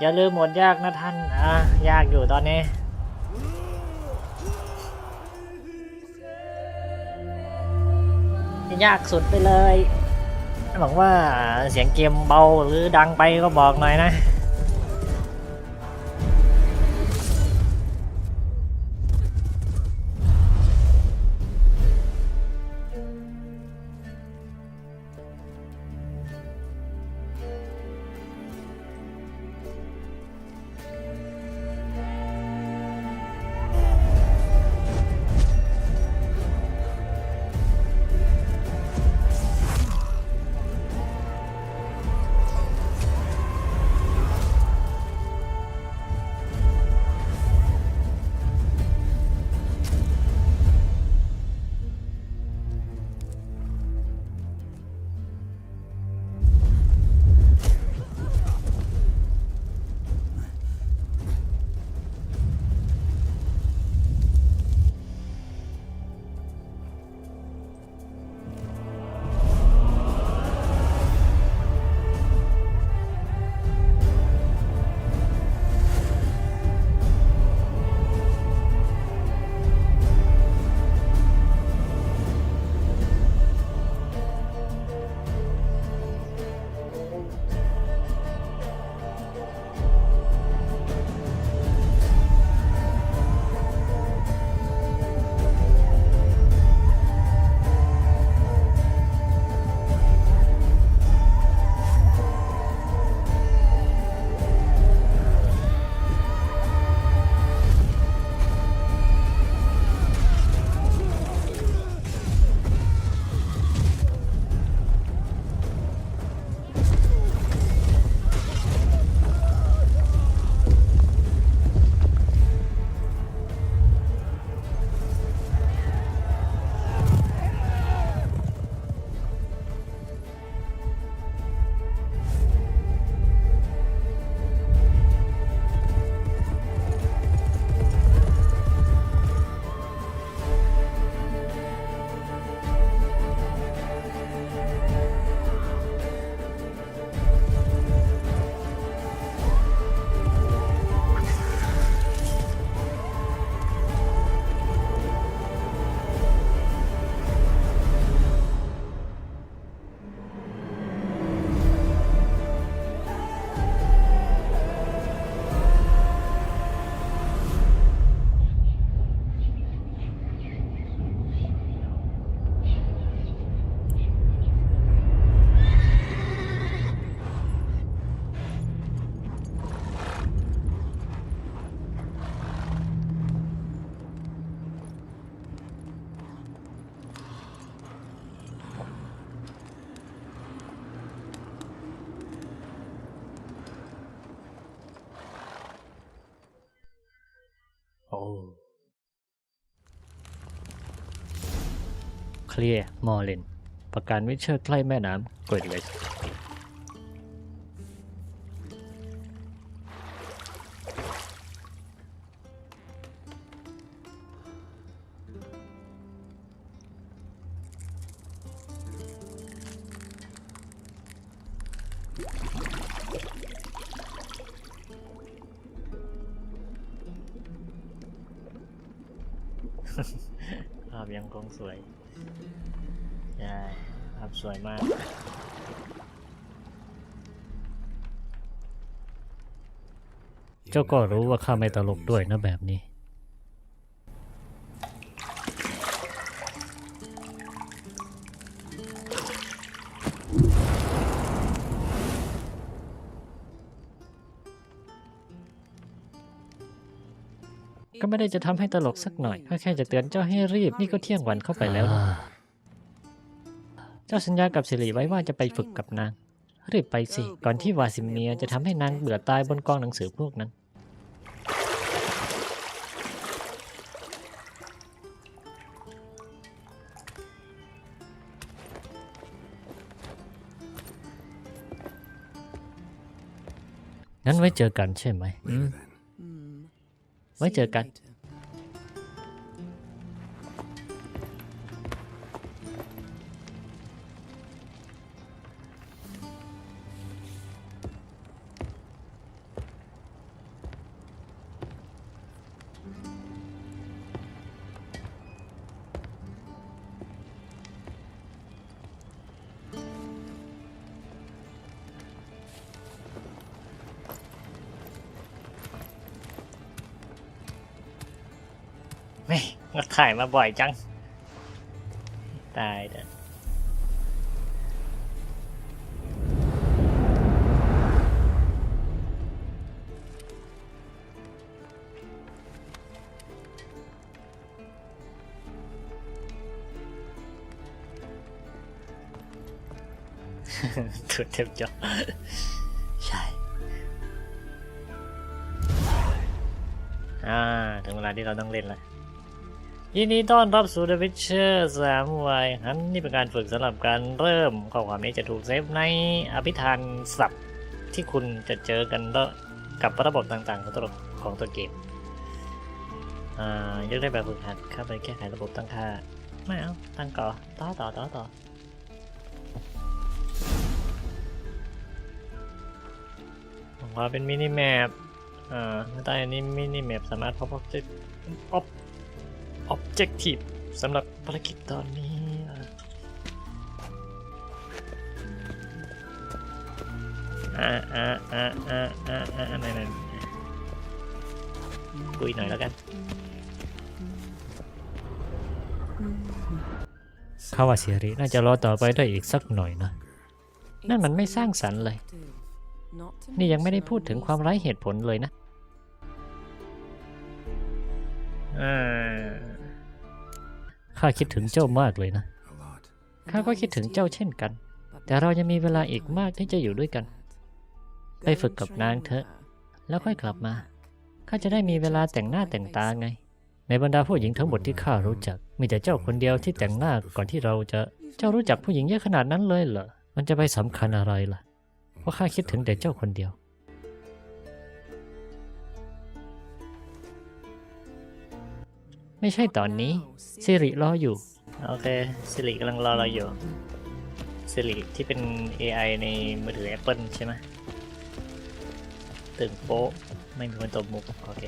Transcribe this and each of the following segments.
อย่าลืมหมดยากนะท่านอะยากอยู่ตอนนี้ยากสุดไปเลยหวังว่าเสียงเกมเบาหรือดังไปก็บอกหน่อยนะ เคลียร์มอร์เลนประกันวิเชอร์ใกล้แม่น้ำเกรดเลสภาพยังคงสวย สวยมาก เจ้าก็รู้ว่าข้าไม่ตลกด้วยนะแบบนี้ ก็ไม่ได้จะทำให้ตลกสักหน่อยก็แค่จะเตือนเจ้าให้รีบ นี่ก็เที่ยงวันเข้าไปแล้วนะเจ้าสัญญากับสิริไว้ว่าจะไปฝึกกับนางรีบไปสิ ก่อนที่วาซิเมียจะทำให้นางเบื่อตายบนกองหนังสือพวกนั้น งั้นไว้เจอกันใช่ไหมอืมไว้เจอกัน งัดถ่ายมาบ่อยจัง ตายเด้อถูกเทปจอใช่อ่าถึงเวลาที่เราต้องเล่นแล้ว ยินดีต้อนรับสู่ The Witcher สามวัยฮันนี่เป็นการฝึกสำหรับการเริ่มข้อความนี้จะถูกเซฟในอภิธานศัพท์ที่คุณจะเจอกันแล้วกับระบบต่างๆ ของตัวของตัวเกมอ่ายกได้แบบฝึกหัดเข้าไปแก้ไขระบบตั้งค่า ไม่เอา ตั้งก่อ ต่อต่อต่อต่อผมว่าเป็นมินิแมปอ่าใต้อันนี้มินิแมปสามารถพบ object ob objective สำหรับภารกิจตอนนี้อ่าอ่าอ่าอ่าอ่าอ่าไหนไหนคุยหน่อยแล้วกันข้าว่าเสียริน่าจะรอต่อไปได้อีกสักหน่อยนะ นั่นมันไม่สร้างสรรค์เลย นี่ยังไม่ได้พูดถึงความไร้เหตุผลเลยนะ อ่า ข้าคิดถึงเจ้ามากเลยนะ ข้าก็คิดถึงเจ้าเช่นกัน แต่เรายังมีเวลาอีกมากที่จะอยู่ด้วยกัน ไปฝึกกับนางเถอะ แล้วค่อยกลับมา ข้าจะได้มีเวลาแต่งหน้าแต่งตาไง ในบรรดาผู้หญิงทั้งหมดที่ข้ารู้จัก มีแต่เจ้าคนเดียวที่แต่งหน้าก่อนที่เราจะ เจ้ารู้จักผู้หญิงเยอะขนาดนั้นเลยเหรอ มันจะไปสำคัญอะไรล่ะ เพราะข้าคิดถึงแต่เจ้าคนเดียว ไม่ใช่ตอนนี้สิริรออยู่ โอเคสิริกำลังรอเราอยู่สิริที่เป็น AI ในมือถือ Apple ใช่ไหมตึงโป๊ะ ไม่มีคนตบมุก โอเค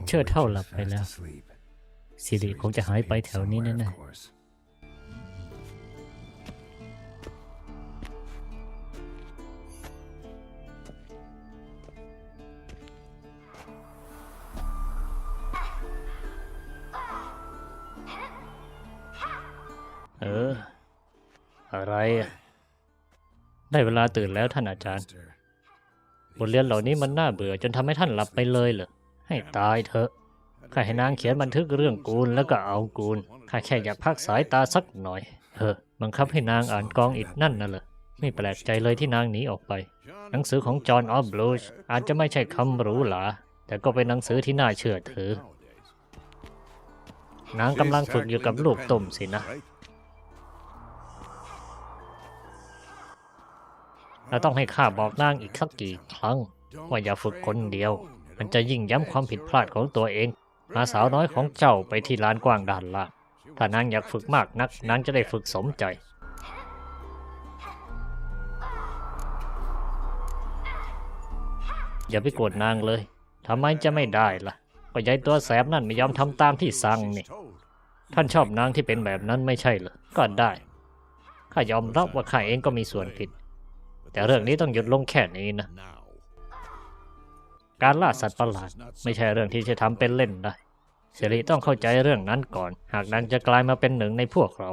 วิเชอร์เท่าหลับไปแล้วสิริคงจะหายไปแถวนี้แน่ๆเออ อะไรอะได้เวลาตื่นแล้วท่านอาจารย์ บทเรียนเหล่านี้มันน่าเบื่อจนทำให้ท่านหลับไปเลยเหรอ ให้ตายเถอะข้าให้นางเขียนบันทึกเรื่องกูลแล้วก็เอากูลข้าแค่อยากพักสายตาสักหน่อยเออบังคับให้นางอ่านกองอิดนั่นน่ะเหรอไม่แปลกใจเลยที่นางหนีออกไป หนังสือของจอห์นออฟบลูชอาจจะไม่ใช่คำหรูหราแต่ก็เป็นหนังสือที่น่าเชื่อถือ นางกำลังฝึกอยู่กับลูกตุ่มสินะเราต้องให้ข้าบอกนางอีกสักกี่ครั้ง ว่าอย่าฝึกคนเดียว มันจะยิ่งย้ำความผิดพลาดของตัวเองพาสาวน้อยของเจ้าไปที่ลานกว้างด้านล่างถ้านางอยากฝึกมากนักนางจะได้ฝึกสมใจอย่าไปโกรธนางเลยทำไมจะไม่ได้ล่ะ ก็ยายตัวแสบนั่นไม่ยอมทำตามที่สั่งนี่ ท่านชอบนางที่เป็นแบบนั้นไม่ใช่เหรอ ก็ได้ ข้ายอมรับว่าข้าเองก็มีส่วนผิด แต่เรื่องนี้ต้องหยุดลงแค่นี้นะ การล่าสัตว์ประหลาด ไม่ใช่เรื่องที่จะทำเป็นเล่นได้เสรีต้องเข้าใจเรื่องนั้นก่อน หากนางจะกลายมาเป็นหนึ่งในพวกเรา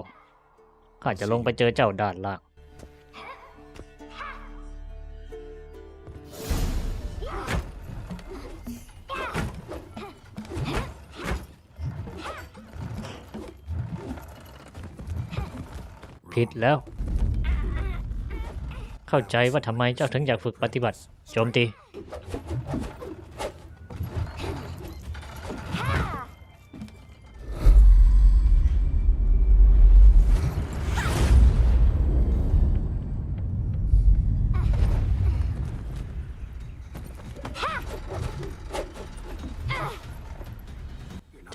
ข้าจะลงไปเจอเจ้าด้านล่างผิดแล้ว เข้าใจว่าทำไมเจ้าถึงอยากฝึกปฏิบัติ โจมตี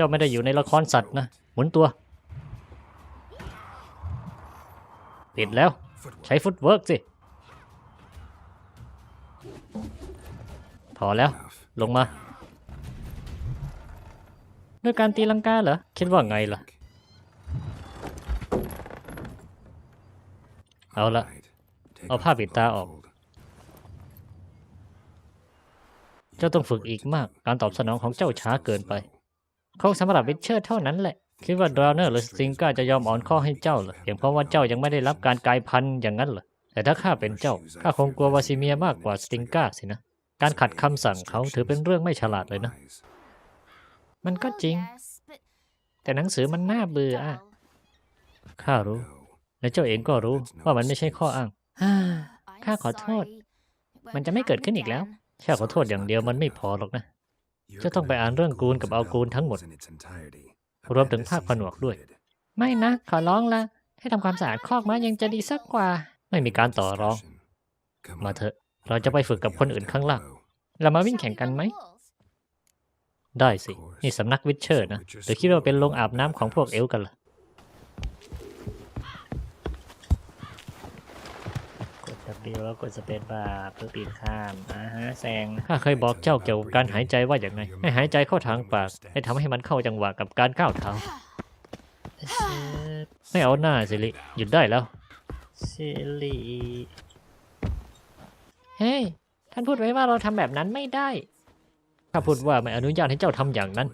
จ้าไม่ได้อยู่ในละครสัตว์นะ หมุนตัว ปิดแล้ว ใช้ฟุตเวิร์กสิ พอแล้ว ลงมา ด้วยการตีลังกาเหรอ คิดว่าไงล่ะ เอาละ เอาผ้าปิดตาออกเจ้าต้องฝึกอีกมาก การตอบสนองของเจ้าช้าเกินไป คงสำหรับวิเชอร์เท่านั้นแหละ คิดว่าดราเนอร์หรือสติงก้าจะยอมอ่อนข้อให้เจ้าเหรอเพียงเพราะว่าเจ้ายังไม่ได้รับการกลายพันธุ์อย่างนั้นเหรอแต่ถ้าข้าเป็นเจ้าข้าคงกลัววาซิเมียมากกว่าสติงก้าสินะการขัดคำสั่งเขาถือเป็นเรื่องไม่ฉลาดเลยนะ มันก็จริง แต่หนังสือมันน่าเบื่ออะข้ารู้ และเจ้าเองก็รู้ว่ามันไม่ใช่ข้ออ้างฮ่าข้าขอโทษ มันจะไม่เกิดขึ้นอีกแล้วแค่ขอโทษอย่างเดียวมันไม่พอหรอกนะ จะต้องไปอ่านเรื่องกูลกับเอากูลทั้งหมด รวมถึงภาคผนวกด้วย ไม่นะ ขอร้องละ ให้ทำความสะอาดคอกม้ายังจะดีสักกว่า ไม่มีการต่อรอง มาเถอะ เราจะไปฝึกกับคนอื่นข้างล่าง เรามาวิ่งแข่งกันไหม ได้สิ นี่สำนักวิเชอร์นะหรือคิดว่าเป็นโรงอาบน้ำของพวกเอลฟ์กันล่ะ กด W แล้วกดสเปซบาร์เพื่อปีนข้ามอ่าฮะแซงข้าเคยบอกเจ้าเกี่ยวกับการหายใจว่าอย่างไง ให้หายใจเข้าทางปาก ให้ทำให้มันเข้าจังหวะกับการก้าวเท้า ไม่เอาหน้าสิริหยุดได้แล้วสิริเฮ้ยท่านพูดไว้ว่าเราทำแบบนั้นไม่ได้ข้าพูดว่าไม่อนุญาตให้เจ้าทำอย่างนั้น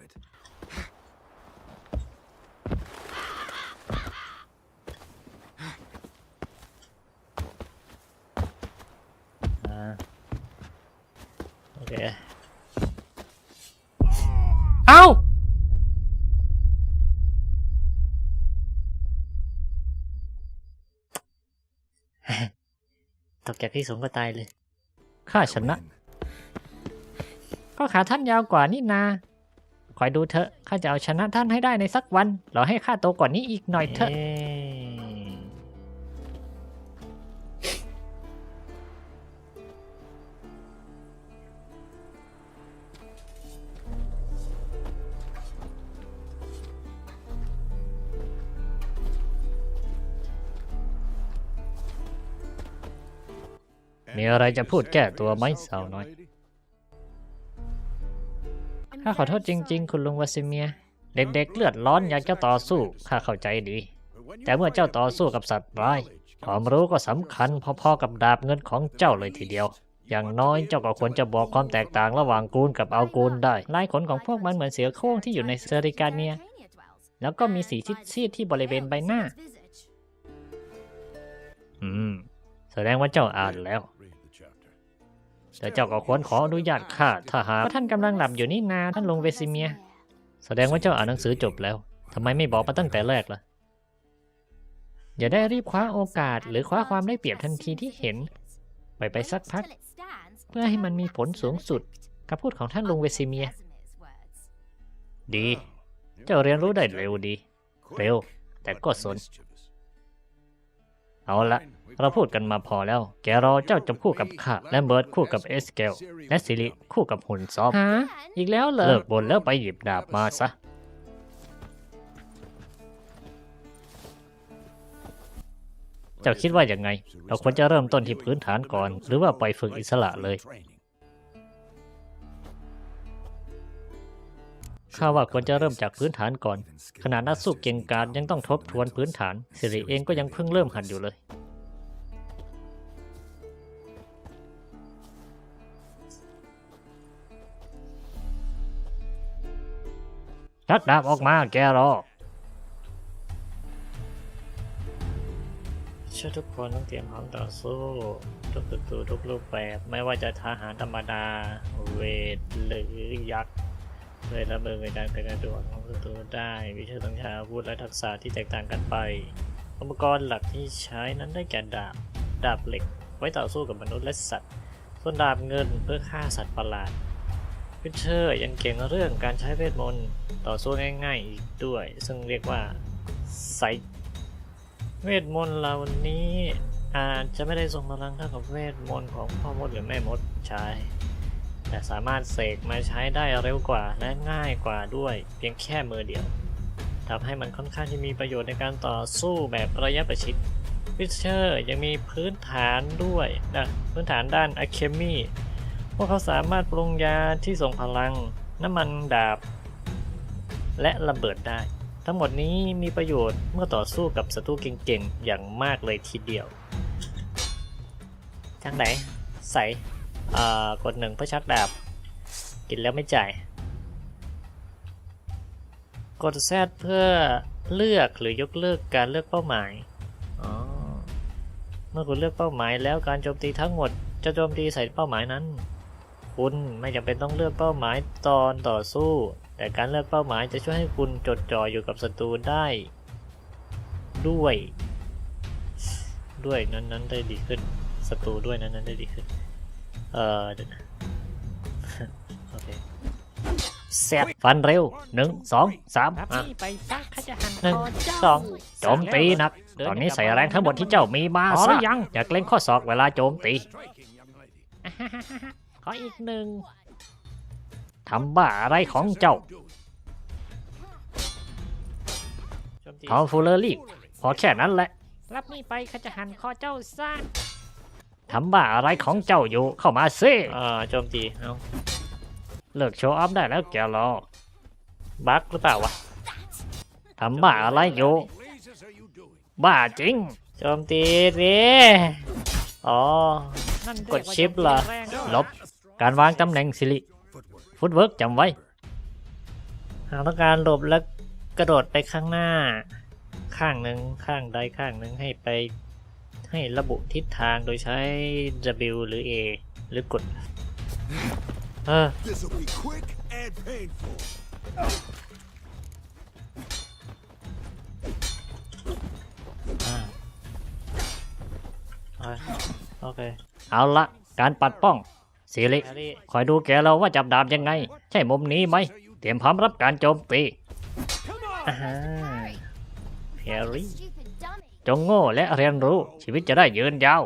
อ่าโอ เคเอ้าตกจากที่สูงก็ตายเลย ข้าชนะ ก็ขาท่านยาวกว่านี่นา คอยดูเถอะ ข้าจะเอาชนะท่านให้ได้ในสักวัน เราให้ข้าโตกว่านี้อีกหน่อยเถอะ มีอะไรจะพูดแก้ตัวไหมสาวน้อย ข้าขอโทษจริง ๆ คุณลุงวาซิเมีย เด็กๆเลือดร้อนอยากจะต่อสู้ ข้าเข้าใจดี แต่เมื่อเจ้าต่อสู้กับสัตว์ร้าย ความรู้ก็สำคัญพอๆกับดาบเงินของเจ้าเลยทีเดียว อย่างน้อยเจ้าก็ควรจะบอกความแตกต่างระหว่างกูลกับเอากูลได้ ลายขนของพวกมันเหมือนเสือโคร่งที่อยู่ในเซริกาเนีย แล้วก็มีสีซีดๆที่บริเวณใบหน้า อืม แสดงว่าเจ้าอ่านแล้ว แต่เจ้าก็ควรขออนุญาตข้าถ้าหากว่าท่านกำลังหลับอยู่นี่นาท่านลงเวซิเมีย แสดงว่าเจ้าอ่านหนังสือจบแล้วทำไมไม่บอกมาตั้งแต่แรกล่ะ อย่าได้รีบคว้าโอกาส หรือคว้าความได้เปรียบทันทีที่เห็น ไปไปสักพัก เพื่อให้มันมีผลสูงสุดคำพูดของท่านลุงเวซิเมีย ดี เจ้าเรียนรู้ได้เร็วดี เร็ว แต่ก็สน เอาละ เราพูดกันมาพอแล้ว แกรอเจ้าจะคู่กับข้าและเบิร์ดคู่กับเอสเกลและซิริคู่กับหุ่นซอฟฮะอีกแล้วเหรอ เลิกบนแล้วไปหยิบดาบมาซะ เจ้าคิดว่าอย่างไง เราควรจะเริ่มต้นที่พื้นฐานก่อน หรือว่าไปฝึกอิสระเลย ข้าว่าควรจะเริ่มจากพื้นฐานก่อน ขนาดนักสู้เก่งกาจยังต้องทบทวนพื้นฐาน สิริเองก็ยังเพิ่งเริ่มหัดอยู่เลย ชักดาบออกมาแกรอเชื่อทุกคนต้องเตรียมพร้อมต่อสู้ ทุกตึกตูทุกรูปแบบ ไม่ว่าจะทหารธรรมดา เวท หรือยักษ์เพื่อระเบิดในการกระโดดของศัตรูได้ วิธีต้องใช้อาวุธและทักษะที่แตกต่างกันไป อุปกรณ์หลักที่ใช้นั้นได้แก่ดาบ ดาบเหล็ก ไว้ต่อสู้กับมนุษย์และสัตว์ ส่วนดาบเงินเพื่อฆ่าสัตว์ประหลาด พิเชอร์ยังเก่งเรื่องการใช้เวทมนต์ต่อสู้ง่ายๆอีกด้วย ซึ่งเรียกว่าไซเวทมนต์เหล่านี้อาจจะไม่ได้ทรงพลังเท่ากับเวทมนต์ของพ่อมดหรือแม่มดใช้แต่สามารถเสกมาใช้ได้เร็วกว่าและง่ายกว่าด้วย เพียงแค่มือเดียวทำให้มันค่อนข้างที่มีประโยชน์ในการต่อสู้แบบระยะประชิดวิเชอร์ยังมีพื้นฐานด้วยนะพื้นฐานด้านอะเคมี วกเขาสามารถปรุงยาที่ส่งพลัง น้ำมันดาบ และระเบิดได้ ทั้งหมดนี้มีประโยชน์เมื่อต่อสู้กับศัตรูเก่งๆ อย่างมากเลยทีเดียว ทางไหน ใส่กดหนึ่งเพื่อชักดาบ กินแล้วไม่จ่าย กดแซดเพื่อเลือกหรือยกเลิกการเลือกเป้าหมายเมื่อคุณเลือกเป้าหมายแล้วการโจมตีทั้งหมดจะโจมตีใส่เป้าหมายนั้น คุณไม่จำเป็นต้องเลือกเป้าหมายตอนต่อสู้ แต่การเลือกเป้าหมายจะช่วยให้คุณจดจ่ออยู่กับศัตรูได้ ด้วย ด้วยนั้นๆได้ดีขึ้นศัตรูด้วยนั้นๆได้ดีขึ้น เออเดี๋ยวนะโอเคแซดฟันเร็วหนึ่งสองสามรับอะนี่ไปซักขจะหันหนึ่งคอเจ้าสอง โจมตีหนัก ตอนนี้ใส่แรงทั้งหมดที่เจ้ามีมาพอหซะรือยังอย่าเกรงข้อศอกเวลาโจมตีข ออีกหนึ่งทำบ้าอะไรของเจ้า ทอมฟูเลอรี่พอแค่นั้นแหละ รับนี่ไปขจะหันคอเจ้าซะทำบ้าอะไรของเจ้าอยู่เข้ามาซิอ่าโจมตีเอาเลิกโชว์ออฟได้แล้วแกรอบั๊กหรือเปล่าวะทำบ้าอะไรอยู่ บ้าจริง โจมตีดิอ๋อ นั่นกดชิปเหรอแรงลบ การวางตำแหน่งสิริฟุตเวิร์กจำไว้ หากต้องการหลบแล้วกระโดดไปข้างหน้า ข้างหนึ่งข้างใดข้างหนึ่งให้ไปให้ระบุทิศทางโดยใช้ W หรือ A หรือกดเออ This'll be quick and painful. อ่าโอเค เอาละ การปัดป้อง สิริคอยดูแกเราว่าจับดาบยังไง ใช่มุมนี้ไหม เตรียมพร้อมรับการโจมตีอ่าฮะแฮร์รี่จงโง่และเรียนรู้ชีวิตจะได้ยืนยาว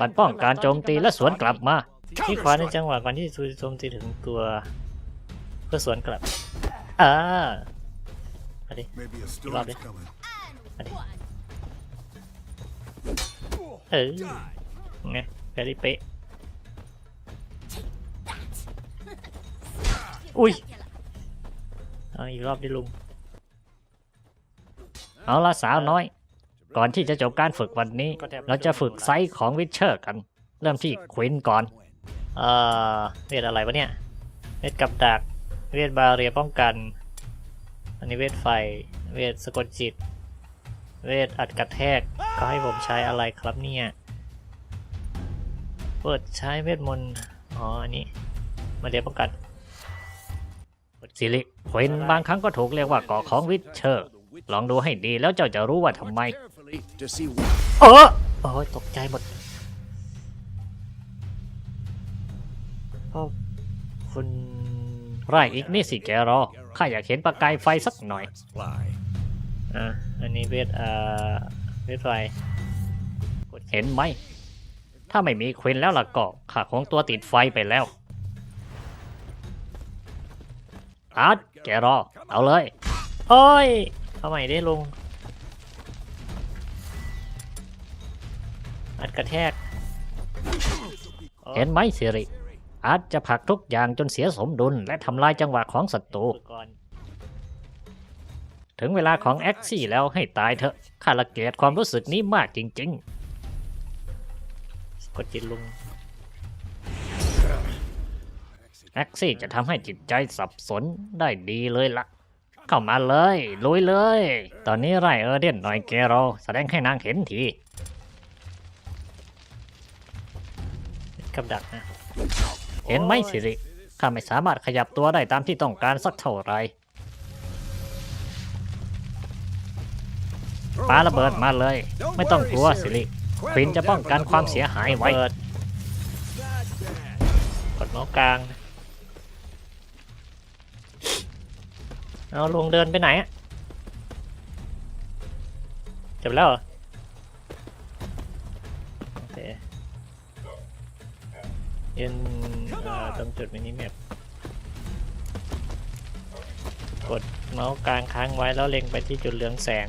ปัดป้องการโจมตีและสวนกลับมาที่ขวาในจังหวะก่อนที่จะโจมตีถึงตัว เพื่อสวนกลับอ่า Maybe a Love storm's it. coming. เออไงแพรรี่เป๊ะ อุ้ยเอาอีกรอบดิลุง เอาละสาวน้อย ก่อนที่จะจบการฝึกวันนี้ เราจะฝึกไซส์ของวิเชอร์กัน เริ่มที่ควินก่อน เอ่อเวทอะไรวะเนี่ย เวทกับดัก เวทบาเรียป้องกัน อันนี้เวทไฟ เวทสะกดจิต เวทอัดกระแทกเขาให้ผมใช้อะไรครับเนี่ยเปิดใช้เวทมนต์ อ๋อ อันนี้ มาเรียป้องกัน สิริควินบางครั้งก็ถูกเรียกว่าเกาะของวิเชอร์ ลองดูให้ดีแล้วเจ้าจะรู้ว่าทำไม เออโอ้ยตกใจหมดก็คุณไรอีกนี่สิแกรอ ข้าอยากเห็นประกายไฟสักหน่อยอะอันนี้เวทอ่าเวทไฟเห็นไหม ถ้าไม่มีควินแล้วล่ะก็ข้าคงตัวติดไฟไปแล้ว อาร์ตแกรอ เอาเลย โอ้ยเอาใหม่ได้ลุงอัดกระแทก เห็นไหมสิริ อาร์ตจะผลักทุกอย่างจนเสียสมดุลและทำลายจังหวะของศัตรู ถึงเวลาของแอ็กซี่แล้วให้ตายเถอะข้าละเกียดความรู้สึกนี้มากจริงๆ กดจิตลุง แอ็กซี่จะทำให้จิตใจสับสนได้ดีเลยละ่ะ เข้ามาเลย ลุยเลย ตอนนี้ไร่เออเดนหน่อยแกเราแสดงให้นางเห็นทีกับดักนะ เห็นไหมสิริข้าไม่สามารถขยับตัวได้ตามที่ต้องการสักเท่าไหร่ปาระเบิดมาเลย ไม่ต้องกลัวสิริควินจะป้องกันความเสียหายไว้กดเมาส์กลาง เอาลุงเดินไปไหนอะจบแล้วเหรอโอเคยืนเอ่อตรงจุดมินิแมปกดเมาส์กลางค้างไว้แล้วเล็งไปที่จุดเหลืองแสง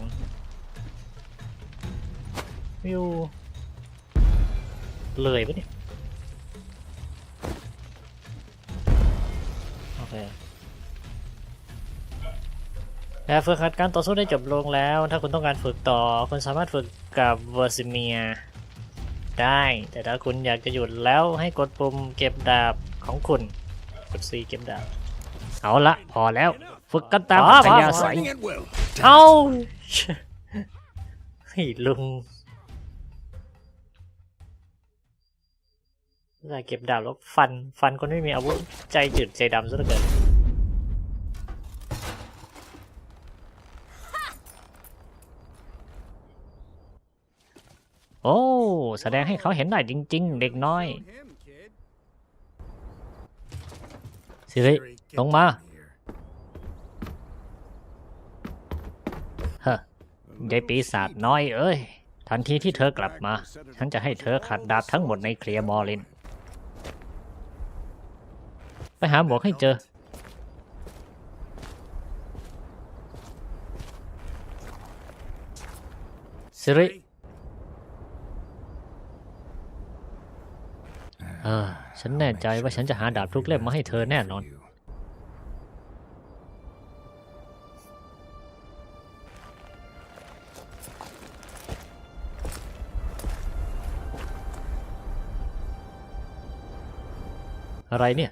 วิวเลยปะเนี่ยโอเค และฝึกหัดการต่อสู้ได้จบลงแล้ว ถ้าคุณต้องการฝึกต่อ คุณสามารถฝึกกับเวอร์ซิเมียได้ แต่ถ้าคุณอยากจะหยุดแล้วให้กดปุ่มเก็บดาบของคุณ กด C เก็บดาบ เอาละพอแล้ว ฝึกกันตามพออัธพอยาศัย Running it well. เอาเฮ้ยลุงได้เก็บดาบแล้วฟัน ฟันคนไม่มีอาวุธ ใจจืดใจดำซะเหลือเกิน โอ้ แสดงให้เขาเห็นได้จริง ๆ เด็กน้อย สิริ ลงมาฮะยายปีศาจน้อยเอ้ย ทันทีที่เธอกลับมา ฉันจะให้เธอขัดดาบทั้งหมดในเคลียร์มอริน ไปหาหมวกให้เจอ สิริ เออ ฉันแน่ใจว่าฉันจะหาดาบทุกเล่มมาให้เธอแน่นอน อะไรเนี่ย